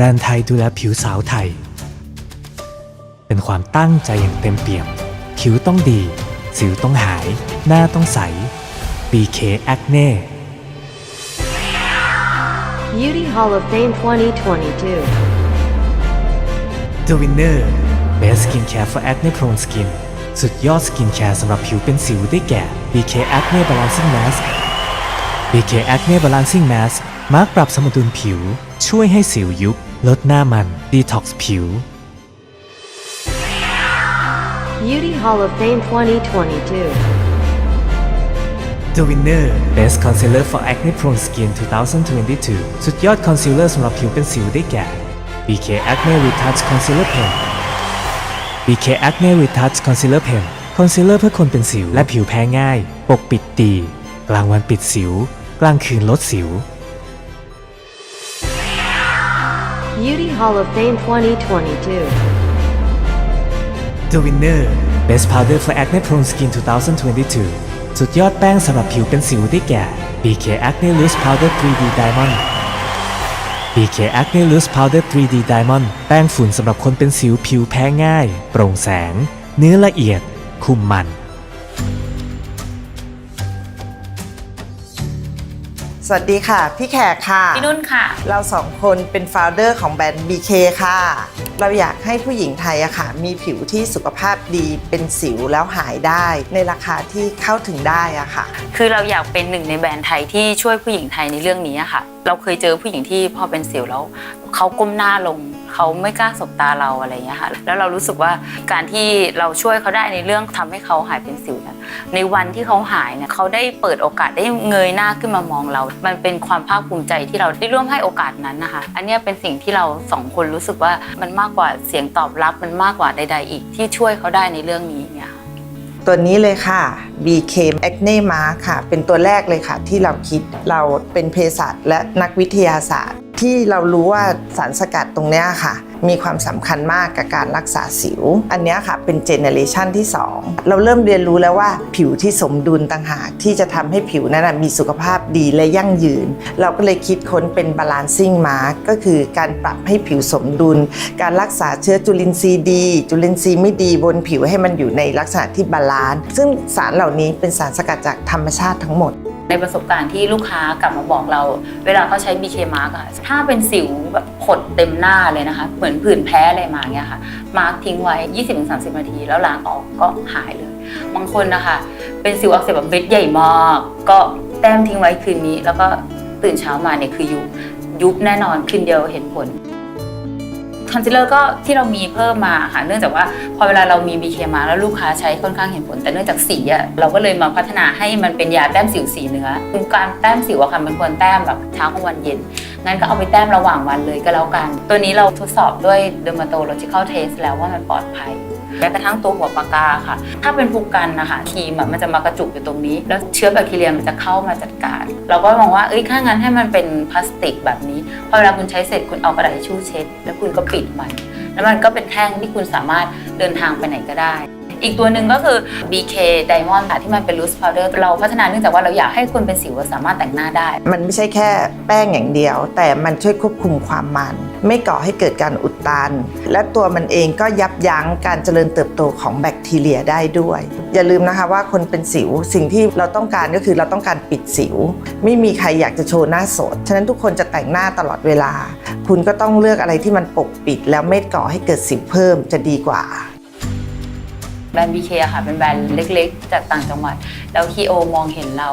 แบรนด์ไทยดูแลผิวสาวไทย เป็นความตั้งใจอย่างเต็มเปี่ยม ผิวต้องดี สิวต้องหาย หน้าต้องใส BK Acne Beauty Hall of Fame 2022. The Winner Best Skincare for Acne Prone Skin สุดยอดสกินแคร์สำหรับผิวเป็นสิวได้แก่ BK Acne Balancing Mask BK Acne Balancing Mask มาร์กปรับสมดุลผิว ช่วยให้สิวยุบ ลดหน้ามัน ดีท็อกซ์ผิว Beauty Hall of Fame 2022. The Winner Best Concealer for Acne Prone Skin 2022 สุดยอดคอนซีลเลอร์สำหรับผิวเป็นสิวได้แก่ BK Acne Retouch Concealer Pen BK Acne Retouch Concealer Pen คอนซีลเลอร์เพื่อคนเป็นสิวและผิวแพ้ง่าย ปกปิดดีกลางวันปิดสิว กลางคืนลดสิว Beauty Hall of Fame 2022. The Winner Best Powder for Acne Prone Skin 2022 สุดยอดแป้งสำหรับผิวเป็นสิวได้แก่ BK Acne Loose Powder 3D Diamond BK Acne Loose Powder 3D Diamond แป้งฝุ่นสำหรับคนเป็นสิวผิวแพ้ง่าย โปร่งแสง เนื้อละเอียด คุมมัน สวัสดีค่ะ พี่แขกค่ะ พี่นุ่นค่ะ เราสองคนเป็น f o u เดอร์ของแบรนด์ BK ค่ะ เราอยากให้ผู้หญิงไทยอะค่ะ มีผิวที่สุขภาพดีเป็นสิวแล้วหายได้ ในราคาที่เข้าถึงได้อะค่ะ คือเราอยากเป็นหนึ่งในแบรนด์ไทยที่ช่วยผู้หญิงไทยในเรื่องนี้อะค่ะ เราเคยเจอผู้หญิงที่พอเป็นสิวแล้วเขาก้มหน้าลง เขาไม่กล้าสบตาเราอะไรอย่างเงี้ยค่ะแล้วเรารู้สึกว่าการที่เราช่วยเขาได้ในเรื่องทำให้เขาหายเป็นสิวเนี่ยในวันที่เขาหายเนี่ยเขาได้เปิดโอกาสได้เงยหน้าขึ้นมามองเรา มันเป็นความภาคภูมิใจที่เราได้ร่วมให้โอกาสนั้นนะคะ อันนี้เป็นสิ่งที่เราสองคนรู้สึกว่ามันมากกว่าเสียงตอบรับมันมากกว่าใด ๆ อีกที่ช่วยเขาได้ในเรื่องนี้เนี่ยตัวนี้เลยค่ะ BK Acne Mask ค่ะ เป็นตัวแรกเลยค่ะที่เราคิดเราเป็นเภสัชและนักวิทยาศาสตร์ ที่เรารู้ว่าสารสกัดตรงเนี้ยค่ะ มีความสำคัญมากกับการรักษาสิว อันเนี้ยค่ะเป็นเจเนเรชันที่ 2 เราเริ่มเรียนรู้แล้วว่าผิวที่สมดุลต่างหากที่จะทำให้ผิวนั้นนะมีสุขภาพดีและยั่งยืน เราก็เลยคิดค้นเป็น balancing mask ก็คือการปรับให้ผิวสมดุล การรักษาเชื้อจุลินทรีย์ดี จุลินทรีย์ไม่ดีบนผิวให้มันอยู่ในลักษณะที่บาลานซ์ซึ่งสารเหล่านี้เป็นสารสกัดจากธรรมชาติทั้งหมด ในประสบการณ์ที่ลูกค้ากลับมาบอกเรา เวลาเขาใช้ BK Mark อะถ้าเป็นสิวแบบผดเต็มหน้าเลยนะคะ เหมือนผื่นแพ้อะไรมาเงี้ยค่ะ มาร์กทิ้งไว้ 20-30 นาที แล้วล้างออกก็หายเลย บางคนนะคะ เป็นสิวอักเสบแบบเม็ดใหญ่มาก ก็แต้มทิ้งไว้คืนนี้ แล้วก็ตื่นเช้ามาเนี่ยคือยุบยุบแน่นอนคืนเดียวเห็นผล คอนซีลเลอร์ก็ที่เรามีเพิ่มมาค่ะเนื่องจากว่าพอเวลาเรามี BK มาแล้วลูกค้าใช้ค่อนข้างเห็นผล แต่เนื่องจากสีอะเราก็เลยมาพัฒนาให้มันเป็นยาแต้มสิวสีเนื้อการแต้มสิวอะค่ะมันควรแต้มแบบเช้ากลางวันเย็นงั้นก็เอาไปแต้มระหว่างวันเลยก็แล้วกัน ตัวนี้เราทดสอบด้วย dermatological test แล้วว่ามันปลอดภัย แม้กระทั่งตัวหัวปากกาค่ะ ถ้าเป็นภูกันนะคะทีมมันจะมากระจุกอยู่ตรงนี้ แล้วเชื้อแบคทีเรียมันจะเข้ามาจัดการ เราก็มองว่าเอ้ยถ้างั้นให้มันเป็นพลาสติกแบบนี้พอเวลาคุณใช้เสร็จคุณเอากระดาษทิชชู่เช็ด แล้วคุณก็ปิดมัน แล้วมันก็เป็นแท่งที่คุณสามารถเดินทางไปไหนก็ได้ อีกตัวหนึ่งก็คือ BK Diamond ค่ะที่มันเป็น loose powder เราพัฒนาเนื่องจากว่าเราอยากให้คนเป็นสิวสามารถแต่งหน้าได้ มันไม่ใช่แค่แป้งอย่างเดียว แต่มันช่วยควบคุมความมัน ไม่ก่อให้เกิดการอุดตัน และตัวมันเองก็ยับยั้งการเจริญเติบโตของแบคทีเรียได้ด้วย อย่าลืมนะคะว่าคนเป็นสิวสิ่งที่เราต้องการก็คือเราต้องการปิดสิว ไม่มีใครอยากจะโชว์หน้าสด ฉะนั้นทุกคนจะแต่งหน้าตลอดเวลา คุณก็ต้องเลือกอะไรที่มันปกปิด แล้วไม่ก่อให้เกิดสิวเพิ่มจะดีกว่า แบรนด์ BK อะค่ะเป็นแบรนด์เล็กๆ จากต่างจังหวัด แล้วคีโอมองเห็นเรา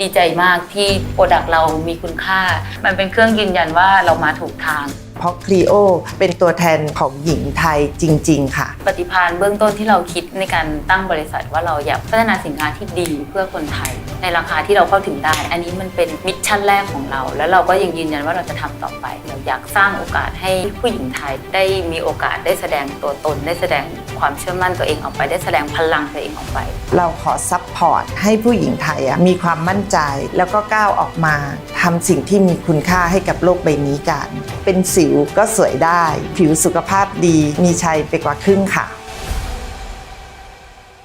ดีใจมากที่โปรดักต์เรามีคุณค่า มันเป็นเครื่องยืนยันว่าเรามาถูกทาง เพราะคลีโอเป็นตัวแทนของหญิงไทยจริง ๆ ค่ะ ปฏิภาณเบื้องต้นที่เราคิดในการตั้งบริษัทว่าเราอยากพัฒนาสินค้าที่ดีเพื่อคนไทย ในราคาที่เราเข้าถึงได้ อันนี้มันเป็นมิชชั่นแรกของเรา แล้วเราก็ยังยืนยันว่าเราจะทำต่อไป เราอยากสร้างโอกาสให้ผู้หญิงไทยได้มีโอกาสได้แสดงตัวตน ได้แสดงความเชื่อมั่นตัวเองออกไป ได้แสดงพลังตัวเองออกไป เราขอซัพพอร์ตให้ผู้หญิงไทยมีความมั่นใจ แล้วก็ก้าวออกมาทำสิ่งที่มีคุณค่าให้กับโลกใบนี้กัน เป็นสิวก็สวยได้ ผิวสุขภาพดีมีชัยไปกว่าครึ่งค่ะ